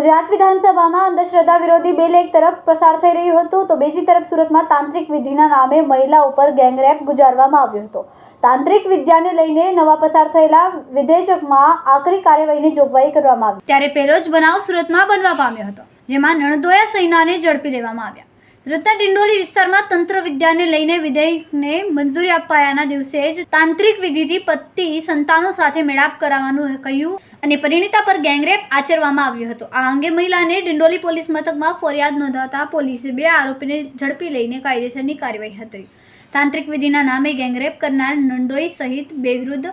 ગુજરાત વિધાનસભામાં અંધશ્રદ્ધા વિરોધી બિલ એક તરફ પસાર થઈ રહ્યું હતું, તો બીજી તરફ સુરતમાં તાંત્રિક વિધિના નામે મહિલા ઉપર ગેંગરેપ ગુજારવામાં આવ્યો હતો. તાંત્રિક વિદ્યાને લઈને નવા પસાર થયેલા વિધેયકમાં આકરી કાર્યવાહીની જોગવાઈ કરવામાં આવી. ત્યારે પહેલો જ બનાવ સુરતમાં બનવા પામ્યો હતો, જેમાં નણદોયા સૈનાને ઝડપી લેવામાં આવ્યા. સુરતના ડિંડોલી વિસ્તારમાં તંત્ર વિદ્યાને લઈને વિધેયકને મંજૂરી અપાયાના દિવસે જ તાંત્રિક વિધિથી પતિ સંતાનો સાથે મેળાપ કરાવવાનું કહ્યું અને પરિણીતા પર ગેંગરેપ આચરવામાં આવ્યો હતો. આ અંગે મહિલાને ડિંડોલી પોલીસ મથકમાં ફરિયાદ નોંધાવતા પોલીસે બે આરોપીને ઝડપી લઈને કાયદેસરની કાર્યવાહી હતી તાંત્રિક વિધિના નામે ગેંગરેપ કરનાર નંદોઈ સહિત બે વિરુદ્ધ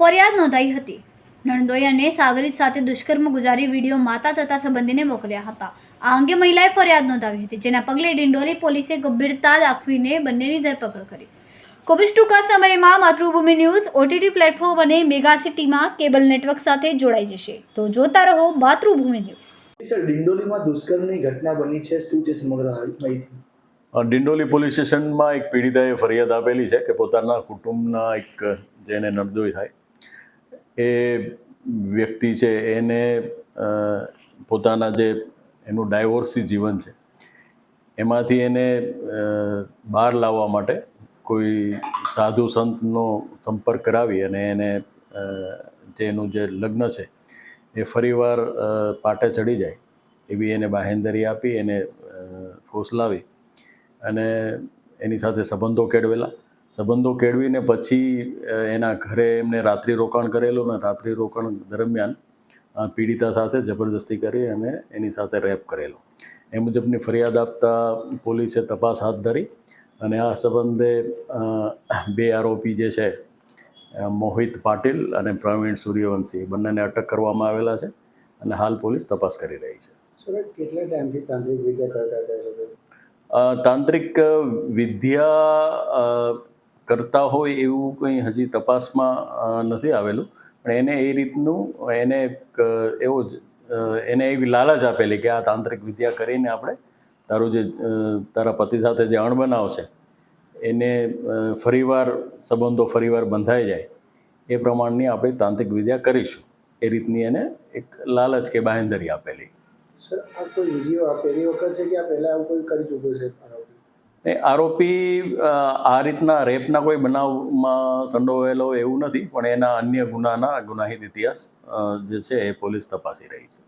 ફરિયાદ નોંધાઈ હતી. નંદોઈ અને સાગરીત સાથે દુષ્કર્મ ગુજારી વીડિયો માતા તથા સંબંધીને મોકલ્યા હતા. આ અંગે મહિલાએ ફરિયાદ નોંધાવી હતી જેના પગલે ડિંડોલી પોલીસે ગંભીરતા દાખવીને બંનેની ધરપકડ કરી. ટૂંકા સમયમાં માતૃભૂમિ ન્યૂઝ ઓટીટી પ્લેટફોર્મ અને મેગા સિટીમાં કેબલ નેટવર્ક સાથે જોડાઈ જશે. તો જોતા રહો માતૃભૂમિ ન્યૂઝ. સર ડિંડોલીમાં દુષ્કર્મની ઘટના બની છે શું છે સમગ્ર માહિતી? ડિંડોલી પોલીસ સ્ટેશનમાં એક પીડિતાએ ફરિયાદ આપેલી છે કે પોતાના કુટુંબના એક જેને નરદોઈ થાય એ વ્યક્તિ છે એને પોતાના જે એનું ડાયવોર્સી જીવન છે. એમાંથી એને બહાર લાવવા માટે કોઈ સાધુ સંતનો સંપર્ક કરાવી અને એને જે એનું જે લગ્ન છે, એ ફરીવાર પાટે ચડી જાય. એવી એને બાહેંધરી આપી, એને ફોસલાવી અને એની સાથે સંબંધો કેળવેલા. સંબંધો કેળવીને પછી એના ઘરે એમને રાત્રિ રોકાણ કરેલું ને રાત્રિ રોકાણ દરમિયાન પીડિતા સાથે જબરદસ્તી કરી અને એની સાથે રેપ કરેલો. એ મુજબની ફરિયાદ આપતા પોલીસે તપાસ હાથ ધરી અને આ સંબંધે બે આરોપી જે છે મોહિત પાટીલ અને પ્રવીણ સૂર્યવંશી બંનેને અટક કરવામાં આવેલા છે અને હાલ પોલીસ તપાસ કરી રહી છે. કેટલા ટાઈમથી વિદ્યા તાંત્રિક વિદ્યા કરતા હોય એવું કંઈ હજી તપાસમાં નથી આવેલું. પણ એને એ રીતનું, એને એક, એવો જ એને એવી લાલચ આપેલી કે આ તાંત્રિક વિદ્યા કરીને આપણે તારું જે તારા પતિ સાથે જે અણબનાવ છે, એને ફરીવાર સંબંધો ફરીવાર બંધાઈ જાય, એ પ્રમાણની આપણે તાંત્રિક વિદ્યા કરીશું. એ રીતની એને એક લાલચ કે બાહેંધરી આપેલી. સર, આ કોઈ વીડિયો આ વખત છે કે આ પહેલાં આવું કોઈ કરી ચૂક્યું છે? એ આરોપી આ રીતના રેપના કોઈ બનાવમાં સંડોવાયેલો એવું નથી, પણ એના અન્ય ગુનાના ગુનાહિત ઇતિહાસ જે છે એ પોલીસ તપાસી રહી છે.